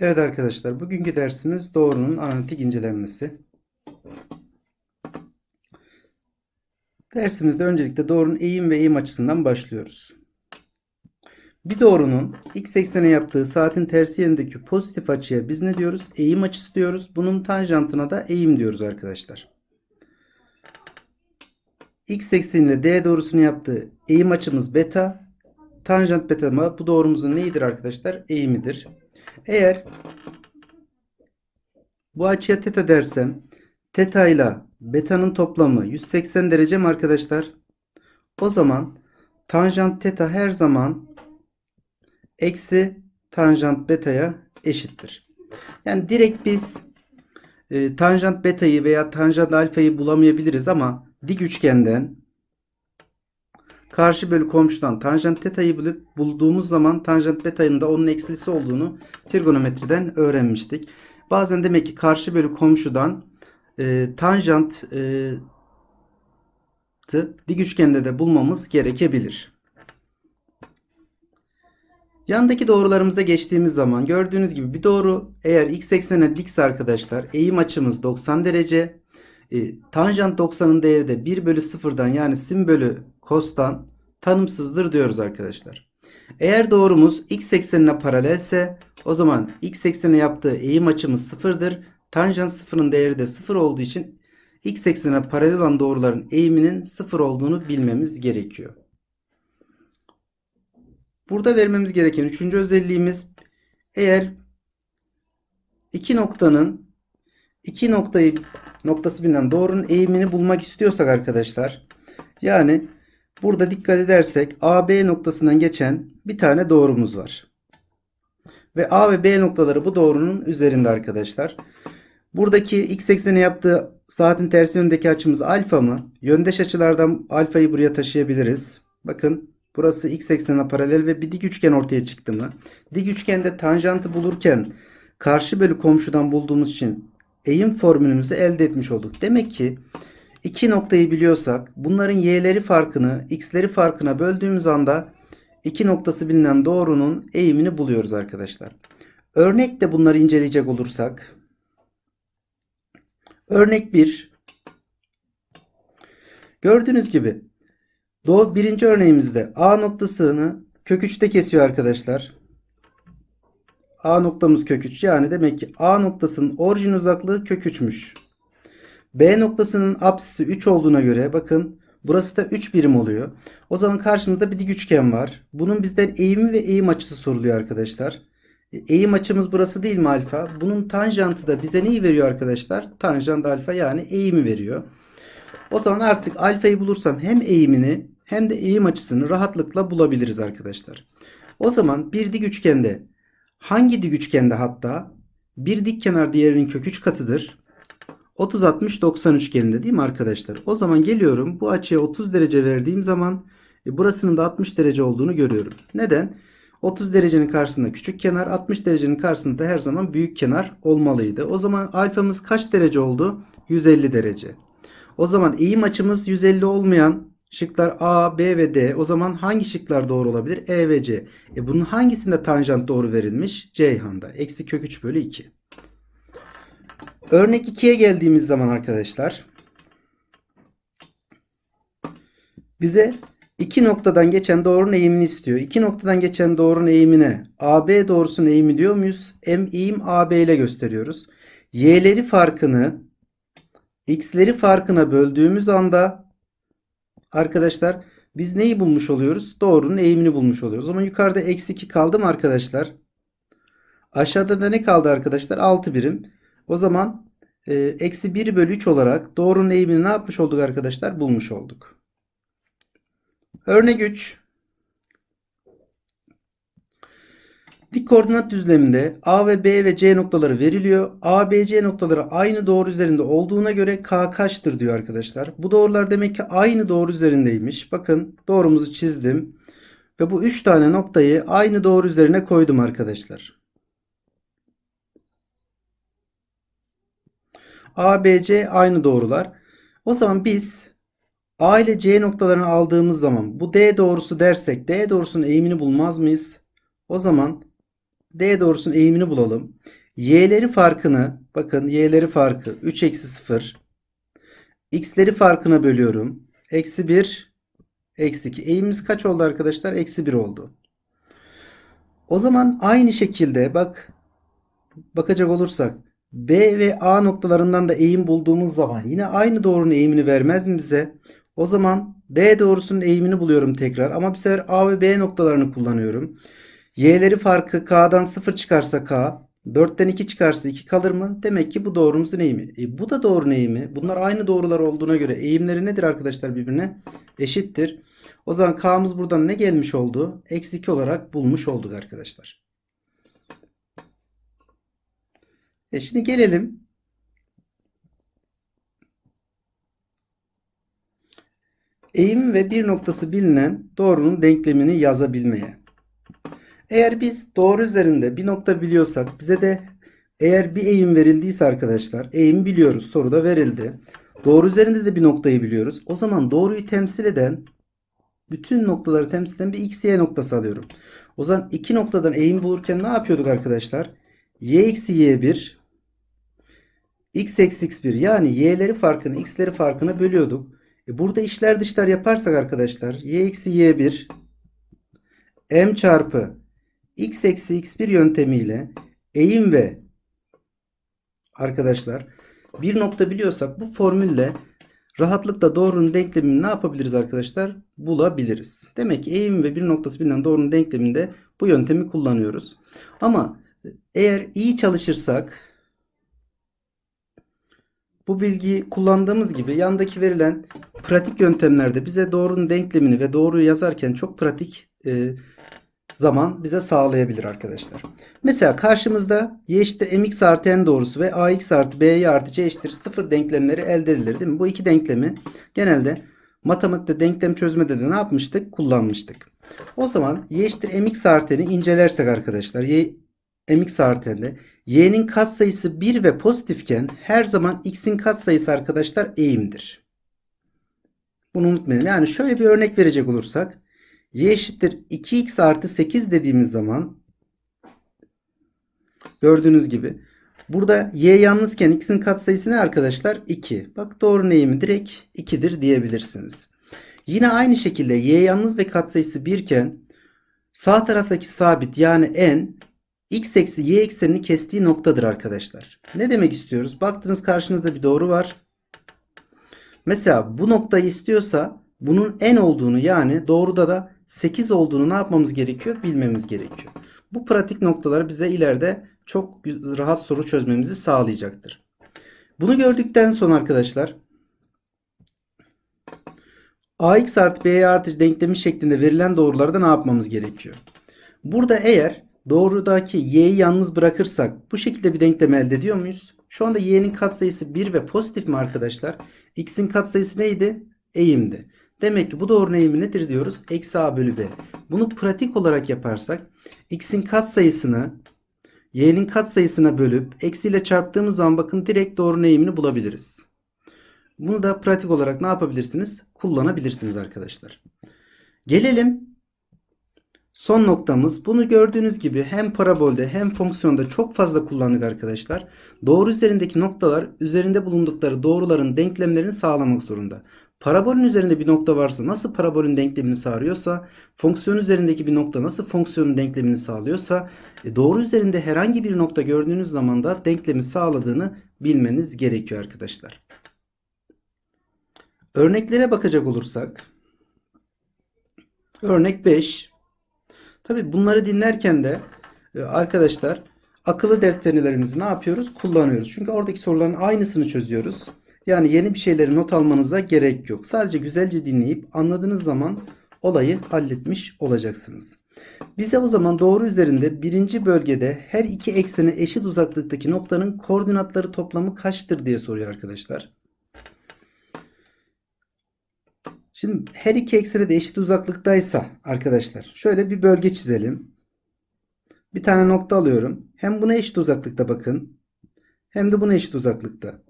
Evet arkadaşlar, bugünkü dersimiz doğrunun analitik incelenmesi. Dersimizde öncelikle doğrunun eğim ve eğim açısından başlıyoruz. Bir doğrunun x eksene yaptığı saatin tersi yönündeki pozitif açıya biz ne diyoruz? Eğim açısı diyoruz. Bunun tanjantına da eğim diyoruz arkadaşlar. X ekseniyle D doğrusunu yaptığı eğim açımız beta. Tanjant beta? Bu doğrumuzun neyidir arkadaşlar? Eğimidir. Eğer bu açıya teta dersem teta ile beta'nın toplamı 180 derece mi arkadaşlar? O zaman tanjant teta her zaman eksi tanjant beta'ya eşittir. Yani direkt biz e, tanjant beta'yı veya tanjant alfayı bulamayabiliriz ama dik üçgenden karşı bölü komşudan tanjant teta'yı bulup bulduğumuz zaman tanjant beta'nın da onun eksilisi olduğunu trigonometriden öğrenmiştik. Bazen demek ki karşı bölü komşudan e, tanjant e, dik üçgende de bulmamız gerekebilir. Yandaki doğrularımıza geçtiğimiz zaman gördüğünüz gibi bir doğru eğer x eksene dikse arkadaşlar eğim açımız 90 derece. E, tanjant 90'ın değeri de 1 bölü 0'dan yani sin bölü cos'tan tanımsızdır diyoruz arkadaşlar. Eğer doğrumuz x eksenine paralelse o zaman x eksenine yaptığı eğim açımız sıfırdır. Tanjant sıfırın değeri de sıfır olduğu için x eksenine paralel olan doğruların eğiminin sıfır olduğunu bilmemiz gerekiyor. Burada vermemiz gereken üçüncü özelliğimiz eğer iki noktanın iki noktayı noktası bilinen doğrunun eğimini bulmak istiyorsak arkadaşlar yani burada dikkat edersek AB noktasından geçen bir tane doğrumuz var. Ve A ve B noktaları bu doğrunun üzerinde arkadaşlar. Buradaki x ekseni yaptığı saatin tersi yönündeki açımız alfa mı? Yöndeş açılardan alfayı buraya taşıyabiliriz. Bakın burası x eksenine paralel ve bir dik üçgen ortaya çıktı mı? Dik üçgende tanjantı bulurken karşı bölü komşudan bulduğumuz için eğim formülümüzü elde etmiş olduk. Demek ki iki noktayı biliyorsak bunların y'leri farkını x'leri farkına böldüğümüz anda iki noktası bilinen doğrunun eğimini buluyoruz arkadaşlar. Örnekle bunları inceleyecek olursak örnek 1 gördüğünüz gibi doğu birinci örneğimizde A noktasını kök 3'te kesiyor arkadaşlar. A noktamız kök 3 yani demek ki A noktasının orijin uzaklığı kök 3'müş. B noktasının apsisi 3 olduğuna göre bakın burası da 3 birim oluyor. O zaman karşımızda bir dik üçgen var. Bunun bizden eğimi ve eğim açısı soruluyor arkadaşlar. E, Eğim açımız burası değil mi alfa? Bunun tanjantı da bize neyi veriyor arkadaşlar? Tanjant alfa yani eğimi veriyor. O zaman artık alfayı bulursam hem eğimini hem de eğim açısını rahatlıkla bulabiliriz arkadaşlar. O zaman bir dik üçgende hangi dik üçgende hatta bir dik kenar diğerinin kök 3 katıdır. 30 60 90 üçgeninde değil mi arkadaşlar? O zaman geliyorum bu açıya 30 derece verdiğim zaman e, burasının da 60 derece olduğunu görüyorum. Neden? 30 derecenin karşısında küçük kenar, 60 derecenin karşısında her zaman büyük kenar olmalıydı. O zaman alfamız kaç derece oldu? 150 derece. O zaman eğim açımız 150 olmayan şıklar A, B ve D. O zaman hangi şıklar doğru olabilir? E ve C. E bunun hangisinde tanjant doğru verilmiş? Ceyhan'da. Eksi kök 3 bölü 2. Örnek 2'ye geldiğimiz zaman arkadaşlar bize iki noktadan geçen doğrunun eğimini istiyor. İki noktadan geçen doğrunun eğimine AB doğrusunun eğimi diyor muyuz? M eğim AB ile gösteriyoruz. Y'leri farkını x'leri farkına böldüğümüz anda arkadaşlar biz neyi bulmuş oluyoruz? Doğrunun eğimini bulmuş oluyoruz. O zaman yukarıda eksi 2 kaldı mı arkadaşlar? Aşağıda da ne kaldı arkadaşlar? 6 birim. O zaman e, eksi 1 bölü 3 olarak doğrunun eğimini ne yapmış olduk arkadaşlar? Bulmuş olduk. Örnek 3. Dik koordinat düzleminde A ve B ve C noktaları veriliyor. A, B, C noktaları aynı doğru üzerinde olduğuna göre K kaçtır diyor arkadaşlar. Bu doğrular demek ki aynı doğru üzerindeymiş. Bakın doğrumuzu çizdim. Ve bu 3 tane noktayı aynı doğru üzerine koydum arkadaşlar. A, B, C aynı doğrular. O zaman biz A ile C noktalarını aldığımız zaman bu D doğrusu dersek D doğrusunun eğimini bulmaz mıyız? O zaman D doğrusunun eğimini bulalım. Y'leri farkını bakın y'leri farkı 3 eksi 0. X'leri farkına bölüyorum. Eksi 1 eksi 2. Eğimimiz kaç oldu arkadaşlar? Eksi 1 oldu. O zaman aynı şekilde bak bakacak olursak B ve A noktalarından da eğim bulduğumuz zaman yine aynı doğrunun eğimini vermez mi bize? O zaman D doğrusunun eğimini buluyorum tekrar ama bir sefer A ve B noktalarını kullanıyorum. Y'leri farkı K'dan 0 çıkarsa K, 4'ten 2 çıkarsa 2 kalır mı? Demek ki bu doğrumuzun eğimi. E, bu da doğrunun eğimi. Bunlar aynı doğrular olduğuna göre eğimleri nedir arkadaşlar birbirine? Eşittir. O zaman K'mız buradan ne gelmiş oldu? Eksi 2 olarak bulmuş olduk arkadaşlar. E şimdi gelelim. Eğim ve bir noktası bilinen doğrunun denklemini yazabilmeye. Eğer biz doğru üzerinde bir nokta biliyorsak bize de eğer bir eğim verildiyse arkadaşlar eğim biliyoruz soruda verildi. Doğru üzerinde de bir noktayı biliyoruz. O zaman doğruyu temsil eden bütün noktaları temsil eden bir x, y noktası alıyorum. O zaman iki noktadan eğim bulurken ne yapıyorduk arkadaşlar? y eksi y1 x eksi x1 yani y'leri farkını x'leri farkına bölüyorduk. E burada işler dışlar yaparsak arkadaşlar y eksi y1 m çarpı x eksi x1 yöntemiyle eğim ve arkadaşlar bir nokta biliyorsak bu formülle rahatlıkla doğrunun denklemini ne yapabiliriz arkadaşlar? Bulabiliriz. Demek ki eğim ve bir noktası bilinen doğrunun denkleminde bu yöntemi kullanıyoruz. Ama eğer iyi çalışırsak bu bilgiyi kullandığımız gibi yandaki verilen pratik yöntemlerde bize doğrunun denklemini ve doğruyu yazarken çok pratik e, zaman bize sağlayabilir arkadaşlar. Mesela karşımızda y eşittir mx artı n doğrusu ve ax artı by artı c eşittir 0 denklemleri elde edilir değil mi? Bu iki denklemi genelde matematikte denklem çözmede de ne yapmıştık? Kullanmıştık. O zaman y eşittir mx artı n'i incelersek arkadaşlar y mx artı n'de y'nin katsayısı 1 ve pozitifken her zaman x'in katsayısı arkadaşlar eğimdir. Bunu unutmayalım. Yani şöyle bir örnek verecek olursak y eşittir 2x artı 8 dediğimiz zaman gördüğünüz gibi burada y yalnızken x'in katsayısı ne arkadaşlar? 2. Bak doğru eğimi direkt 2'dir diyebilirsiniz. Yine aynı şekilde y yalnız ve katsayısı 1 iken sağ taraftaki sabit yani n x eksi y eksenini kestiği noktadır arkadaşlar. Ne demek istiyoruz? Baktınız karşınızda bir doğru var. Mesela bu noktayı istiyorsa bunun n olduğunu yani doğruda da 8 olduğunu ne yapmamız gerekiyor? Bilmemiz gerekiyor. Bu pratik noktalar bize ileride çok rahat soru çözmemizi sağlayacaktır. Bunu gördükten sonra arkadaşlar ax artı b artı denklemi şeklinde verilen doğrularda ne yapmamız gerekiyor? Burada eğer doğrudaki y'yi yalnız bırakırsak bu şekilde bir denklem elde ediyor muyuz? Şu anda y'nin katsayısı 1 ve pozitif mi arkadaşlar? x'in katsayısı neydi? Eğimdi. Demek ki bu doğrunun eğimi nedir diyoruz? Eksi a bölü b. Bunu pratik olarak yaparsak x'in katsayısını y'nin katsayısına bölüp eksiyle çarptığımız zaman bakın direkt doğrunun eğimini bulabiliriz. Bunu da pratik olarak ne yapabilirsiniz? Kullanabilirsiniz arkadaşlar. Gelelim son noktamız. Bunu gördüğünüz gibi hem parabolde hem fonksiyonda çok fazla kullandık arkadaşlar. Doğru üzerindeki noktalar üzerinde bulundukları doğruların denklemlerini sağlamak zorunda. Parabolün üzerinde bir nokta varsa nasıl parabolün denklemini sağlıyorsa, fonksiyon üzerindeki bir nokta nasıl fonksiyonun denklemini sağlıyorsa, e, doğru üzerinde herhangi bir nokta gördüğünüz zaman da denklemi sağladığını bilmeniz gerekiyor arkadaşlar. Örneklere bakacak olursak, örnek 5. Tabi bunları dinlerken de e, arkadaşlar akıllı defterlerimizi ne yapıyoruz? Kullanıyoruz. Çünkü oradaki soruların aynısını çözüyoruz. Yani yeni bir şeyleri not almanıza gerek yok. Sadece güzelce dinleyip anladığınız zaman olayı halletmiş olacaksınız. Bize o zaman doğru üzerinde birinci bölgede her iki eksene eşit uzaklıktaki noktanın koordinatları toplamı kaçtır diye soruyor arkadaşlar. Şimdi her iki eksene de eşit uzaklıktaysa arkadaşlar şöyle bir bölge çizelim. Bir tane nokta alıyorum. Hem buna eşit uzaklıkta bakın. Hem de buna eşit uzaklıkta.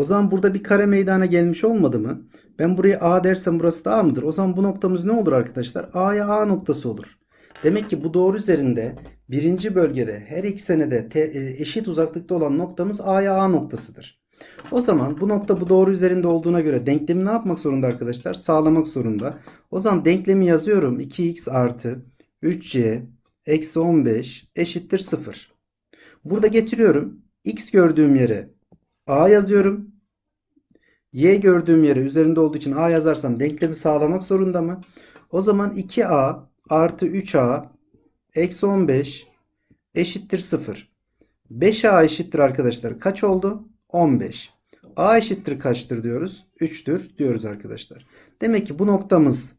O zaman burada bir kare meydana gelmiş olmadı mı? Ben buraya A dersem burası da A mıdır? O zaman bu noktamız ne olur arkadaşlar? A'ya A noktası olur. Demek ki bu doğru üzerinde birinci bölgede her ikisine de te- e, eşit uzaklıkta olan noktamız A'ya A noktasıdır. O zaman bu nokta bu doğru üzerinde olduğuna göre denklemi ne yapmak zorunda arkadaşlar? Sağlamak zorunda. O zaman denklemi yazıyorum. 2x artı 3y eksi 15 eşittir 0. Burada getiriyorum. x gördüğüm yere a yazıyorum. y gördüğüm yere üzerinde olduğu için a yazarsam denklemi sağlamak zorunda mı? O zaman 2a artı 3a eksi 15 eşittir 0. 5a eşittir arkadaşlar. Kaç oldu? 15. A eşittir kaçtır diyoruz? 3'tür diyoruz arkadaşlar. Demek ki bu noktamız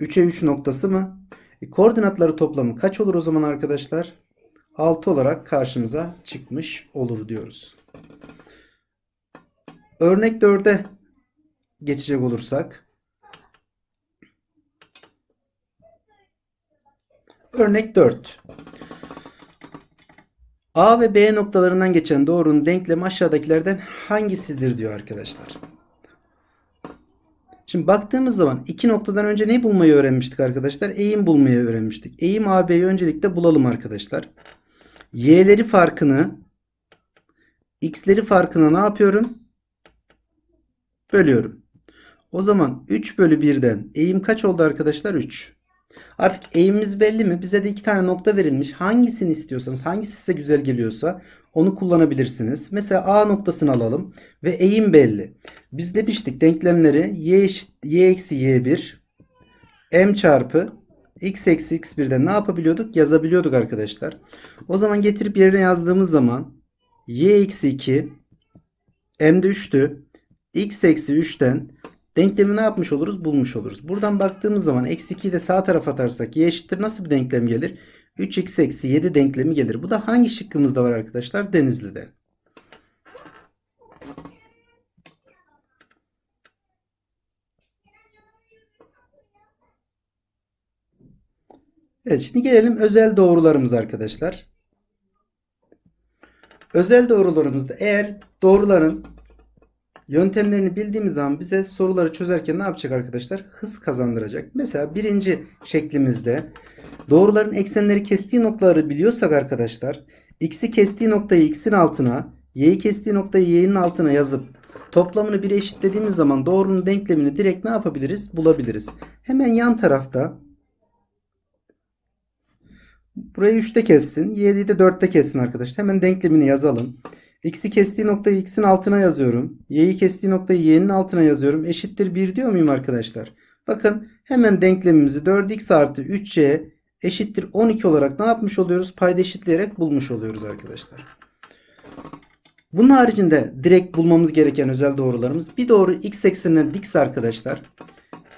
3'e 3 noktası mı? E, koordinatları toplamı kaç olur o zaman arkadaşlar? 6 olarak karşımıza çıkmış olur diyoruz. Örnek 4'e geçecek olursak. Örnek 4. A ve B noktalarından geçen doğrunun denklemi aşağıdakilerden hangisidir diyor arkadaşlar. Şimdi baktığımız zaman iki noktadan önce ne bulmayı öğrenmiştik arkadaşlar? Eğim bulmayı öğrenmiştik. Eğim AB'yi öncelikle bulalım arkadaşlar. Y'leri farkını X'leri farkına ne yapıyorum? Bölüyorum. O zaman 3 bölü 1'den eğim kaç oldu arkadaşlar? 3. Artık eğimimiz belli mi? Bize de iki tane nokta verilmiş. Hangisini istiyorsanız, hangisi size güzel geliyorsa onu kullanabilirsiniz. Mesela A noktasını alalım ve eğim belli. Biz demiştik denklemleri y, y eksi y1 m çarpı x eksi x1'den ne yapabiliyorduk? Yazabiliyorduk arkadaşlar. O zaman getirip yerine yazdığımız zaman y eksi 2 m de 3'tü. X eksi 3'ten denklemi ne yapmış oluruz? Bulmuş oluruz. Buradan baktığımız zaman eksi 2'yi de sağ tarafa atarsak y eşittir nasıl bir denklem gelir? 3x eksi 7 denklemi gelir. Bu da hangi şıkkımızda var arkadaşlar? Denizli'de. Evet şimdi gelelim özel doğrularımız arkadaşlar. Özel doğrularımızda eğer doğruların yöntemlerini bildiğimiz zaman bize soruları çözerken ne yapacak arkadaşlar? Hız kazandıracak. Mesela birinci şeklimizde doğruların eksenleri kestiği noktaları biliyorsak arkadaşlar x'i kestiği noktayı x'in altına y'yi kestiği noktayı y'nin altına yazıp toplamını 1'e eşitlediğimiz zaman doğrunun denklemini direkt ne yapabiliriz? Bulabiliriz. Hemen yan tarafta burayı 3'te kessin. Y'yi de 4'te kessin arkadaşlar. Hemen denklemini yazalım. X'i kestiği noktayı x'in altına yazıyorum. Y'yi kestiği noktayı y'nin altına yazıyorum. Eşittir 1 diyor muyum arkadaşlar? Bakın hemen denklemimizi 4x artı 3y eşittir 12 olarak ne yapmış oluyoruz? Payda eşitleyerek bulmuş oluyoruz arkadaşlar. Bunun haricinde direkt bulmamız gereken özel doğrularımız bir doğru x eksenine dikse arkadaşlar.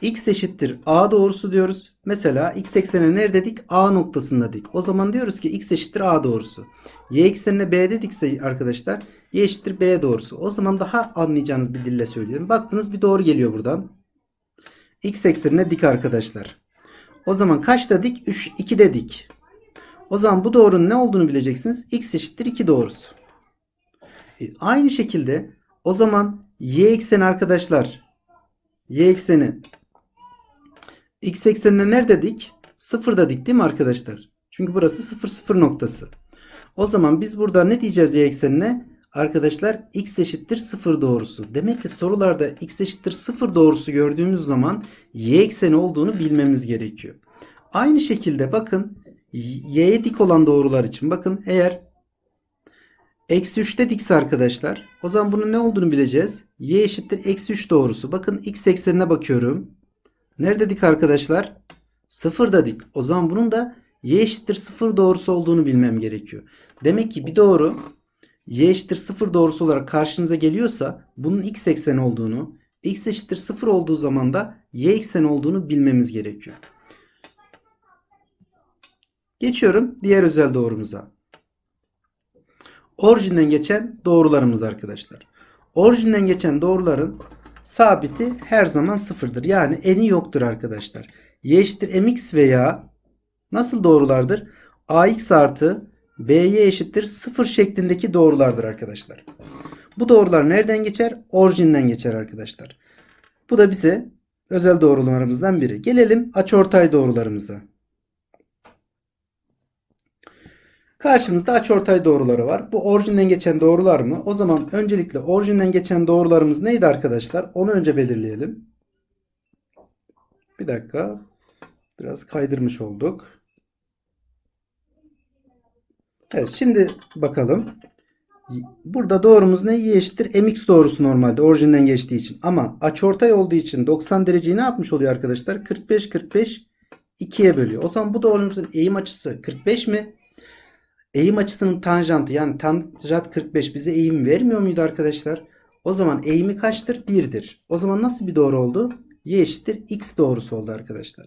X eşittir a doğrusu diyoruz. Mesela x eksenine nerede dik? A noktasında dik. O zaman diyoruz ki x eşittir a doğrusu. Y eksenine b dedikse arkadaşlar y eşittir b doğrusu. O zaman daha anlayacağınız bir dille söyleyelim. Baktınız bir doğru geliyor buradan. X eksenine dik arkadaşlar. O zaman kaçta dik? 3, 2'de dik. O zaman bu doğrunun ne olduğunu bileceksiniz. X eşittir 2 doğrusu. E, aynı şekilde o zaman y ekseni arkadaşlar y ekseni x eksenine nerede dik? Sıfırda dik değil mi arkadaşlar? Çünkü burası 0 0 noktası. O zaman biz burada ne diyeceğiz y eksenine? Arkadaşlar x eşittir 0 doğrusu. Demek ki sorularda x eşittir 0 doğrusu gördüğümüz zaman y ekseni olduğunu bilmemiz gerekiyor. Aynı şekilde bakın y'ye dik olan doğrular için bakın eğer eksi 3'te dikse arkadaşlar o zaman bunun ne olduğunu bileceğiz. y eşittir eksi 3 doğrusu. Bakın x eksenine bakıyorum. Nerede dik arkadaşlar? 0'da dik. O zaman bunun da y eşittir 0 doğrusu olduğunu bilmem gerekiyor. Demek ki bir doğru y eşittir 0 doğrusu olarak karşınıza geliyorsa bunun x ekseni olduğunu, x eşittir 0 olduğu zaman da y ekseni olduğunu bilmemiz gerekiyor. Geçiyorum diğer özel doğrumuza. Orijinden geçen doğrularımız arkadaşlar. Orijinden geçen doğruların sabiti her zaman sıfırdır. Yani eni yoktur arkadaşlar. y eşittir mx veya nasıl doğrulardır? ax artı by eşittir 0 şeklindeki doğrulardır arkadaşlar. Bu doğrular nereden geçer? Orijinden geçer arkadaşlar. Bu da bize özel doğrularımızdan biri. Gelelim açıortay doğrularımıza. Karşımızda açıortay doğruları var. Bu orijinden geçen doğrular mı? O zaman öncelikle orijinden geçen doğrularımız neydi arkadaşlar? Onu önce belirleyelim. Bir dakika. Biraz kaydırmış olduk. Evet şimdi bakalım. Burada doğrumuz ne? Y eşittir mx doğrusu normalde orijinden geçtiği için. Ama açıortay olduğu için 90 dereceyi ne yapmış oluyor arkadaşlar? 45 45 2'ye bölüyor. O zaman bu doğrumuzun eğim açısı 45 mi? Eğim açısının tanjantı yani tanjant 45 bize eğim vermiyor muydu arkadaşlar? O zaman eğimi kaçtır? 1'dir. O zaman nasıl bir doğru oldu? Y eşittir x doğrusu oldu arkadaşlar.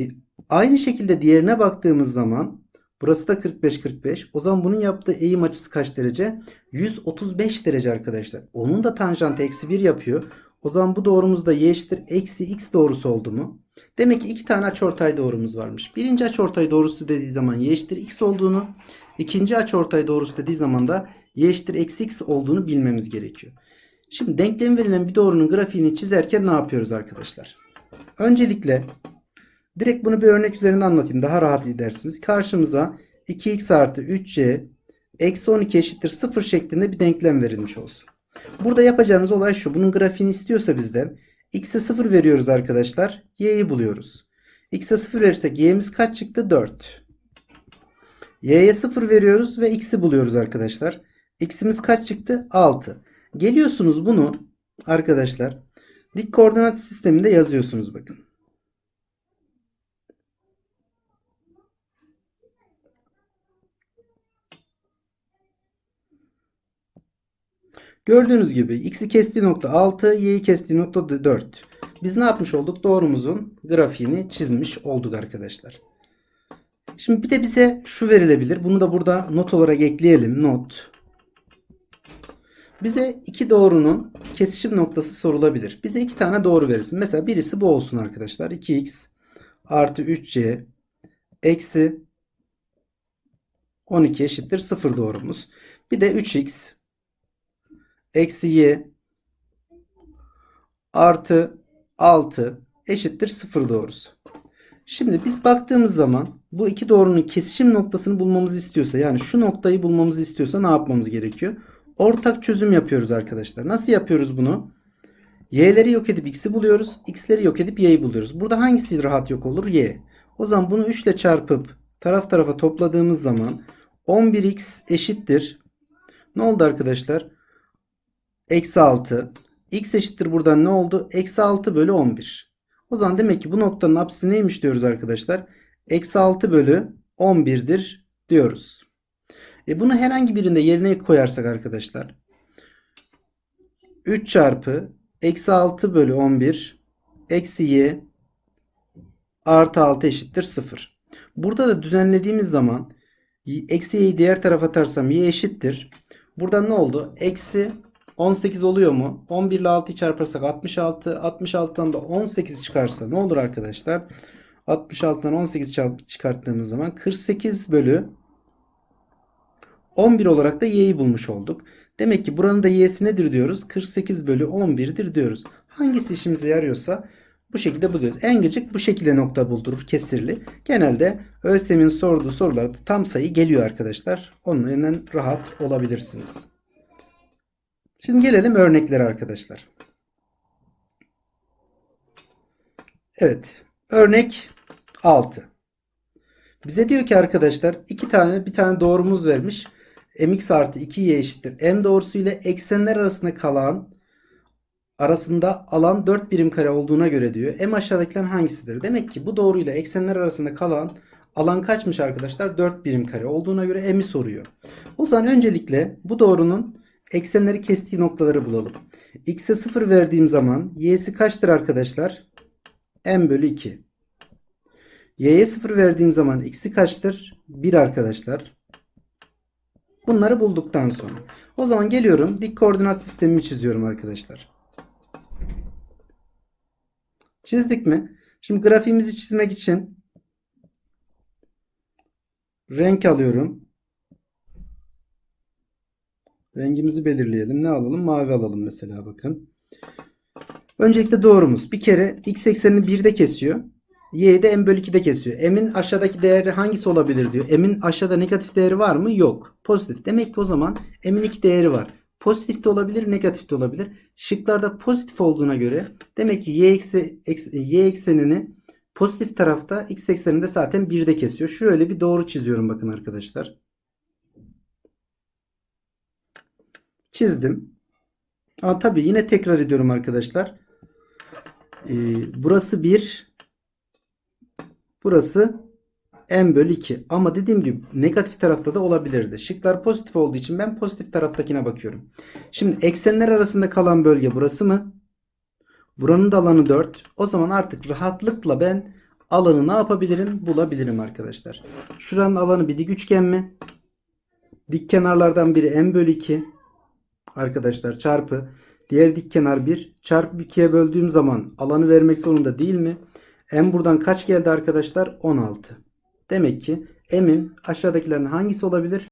E, aynı şekilde diğerine baktığımız zaman burası da 45 45. O zaman bunun yaptığı eğim açısı kaç derece? 135 derece arkadaşlar. Onun da tanjantı eksi 1 yapıyor. O zaman bu doğrumuzda y eşittir eksi x doğrusu oldu mu? Demek ki iki tane açıortay doğrumuz varmış. Birinci açıortay doğrusu dediği zaman y eşittir x olduğunu, ikinci açıortay doğrusu dediği zaman da y eşittir eksi x olduğunu bilmemiz gerekiyor. Şimdi denklem verilen bir doğrunun grafiğini çizerken ne yapıyoruz arkadaşlar? Öncelikle direkt bunu bir örnek üzerinde anlatayım. Daha rahat edersiniz. Karşımıza 2x artı 3c eksi 12 eşittir 0 şeklinde bir denklem verilmiş olsun. Burada yapacağımız olay şu. Bunun grafiğini istiyorsa bizden x'e 0 veriyoruz arkadaşlar. y'yi buluyoruz. x'e 0 verirsek y'miz kaç çıktı? 4. y'ye 0 veriyoruz ve x'i buluyoruz arkadaşlar. x'imiz kaç çıktı? 6. Geliyorsunuz bunu arkadaşlar dik koordinat sisteminde yazıyorsunuz bakın. Gördüğünüz gibi x'i kestiği nokta 6, y'yi kestiği nokta 4. Biz ne yapmış olduk? Doğrumuzun grafiğini çizmiş olduk arkadaşlar. Şimdi bir de bize şu verilebilir. Bunu da burada not olarak ekleyelim. Not. Bize iki doğrunun kesişim noktası sorulabilir. Bize iki tane doğru verirsin. Mesela birisi bu olsun arkadaşlar. 2x artı 3c eksi 12 eşittir 0 doğrumuz. Bir de 3x eksi y artı 6 eşittir 0 doğrusu. Şimdi biz baktığımız zaman bu iki doğrunun kesişim noktasını bulmamızı istiyorsa yani şu noktayı bulmamızı istiyorsa ne yapmamız gerekiyor? Ortak çözüm yapıyoruz arkadaşlar. Nasıl yapıyoruz bunu? Y'leri yok edip x'i buluyoruz. X'leri yok edip y'yi buluyoruz. Burada hangisi rahat yok olur? Y. O zaman bunu 3 ile çarpıp taraf tarafa topladığımız zaman 11x eşittir. Ne oldu arkadaşlar? Eksi 6. X eşittir buradan ne oldu? Eksi 6 bölü 11. O zaman demek ki bu noktanın apsisi neymiş diyoruz arkadaşlar? Eksi 6 bölü 11'dir diyoruz. E bunu herhangi birinde yerine koyarsak arkadaşlar 3 çarpı eksi 6 bölü 11 eksi y artı 6 eşittir 0. Burada da düzenlediğimiz zaman eksi y'yi diğer tarafa atarsam y eşittir. Burada ne oldu? Eksi 18 oluyor mu? 11 ile 6'yı çarparsak 66. 66'dan da 18 çıkarsa ne olur arkadaşlar? 66'dan 18 çıkarttığımız zaman 48 bölü 11 olarak da y'yi bulmuş olduk. Demek ki buranın da y'si nedir diyoruz? 48 bölü 11'dir diyoruz. Hangisi işimize yarıyorsa bu şekilde buluyoruz. En gıcık bu şekilde nokta buldurur kesirli. Genelde ÖSYM'in sorduğu sorularda tam sayı geliyor arkadaşlar. Onun yüzden rahat olabilirsiniz. Şimdi gelelim örneklere arkadaşlar. Evet. Örnek 6. Bize diyor ki arkadaşlar iki tane bir tane doğrumuz vermiş. mx artı 2y eşittir. m doğrusu ile eksenler arasında kalan arasında alan 4 birim kare olduğuna göre diyor. M aşağıdakilerin hangisidir? Demek ki bu doğruyla eksenler arasında kalan alan kaçmış arkadaşlar? 4 birim kare olduğuna göre m'i soruyor. O zaman öncelikle bu doğrunun eksenleri kestiği noktaları bulalım. X'e 0 verdiğim zaman y'si kaçtır arkadaşlar? m bölü 2. Y'ye 0 verdiğim zaman x'i kaçtır? 1 arkadaşlar. Bunları bulduktan sonra. O zaman geliyorum dik koordinat sistemimi çiziyorum arkadaşlar. Çizdik mi? Şimdi grafiğimizi çizmek için renk alıyorum. Rengimizi belirleyelim. Ne alalım? Mavi alalım mesela bakın. Öncelikle doğrumuz. Bir kere x eksenini 1'de kesiyor. Y'yi de m bölü 2'de kesiyor. M'in aşağıdaki değeri hangisi olabilir diyor. M'in aşağıda negatif değeri var mı? Yok. Pozitif. Demek ki o zaman M'in iki değeri var. Pozitif de olabilir, negatif de olabilir. Şıklarda pozitif olduğuna göre demek ki y, ekse, eks- y eksenini pozitif tarafta x ekseninde zaten 1'de kesiyor. Şöyle bir doğru çiziyorum bakın arkadaşlar. Çizdim. Ama tabii yine tekrar ediyorum arkadaşlar. Ee, burası 1. Burası m bölü 2. Ama dediğim gibi negatif tarafta da olabilirdi. Şıklar pozitif olduğu için ben pozitif taraftakine bakıyorum. Şimdi eksenler arasında kalan bölge burası mı? Buranın da alanı 4. O zaman artık rahatlıkla ben alanı ne yapabilirim? Bulabilirim arkadaşlar. Şuranın alanı bir dik üçgen mi? Dik kenarlardan biri m bölü 2. Arkadaşlar çarpı diğer dik kenar 1 çarpı 2'ye böldüğüm zaman alanı vermek zorunda değil mi? M buradan kaç geldi arkadaşlar? 16. Demek ki M'in aşağıdakilerin hangisi olabilir?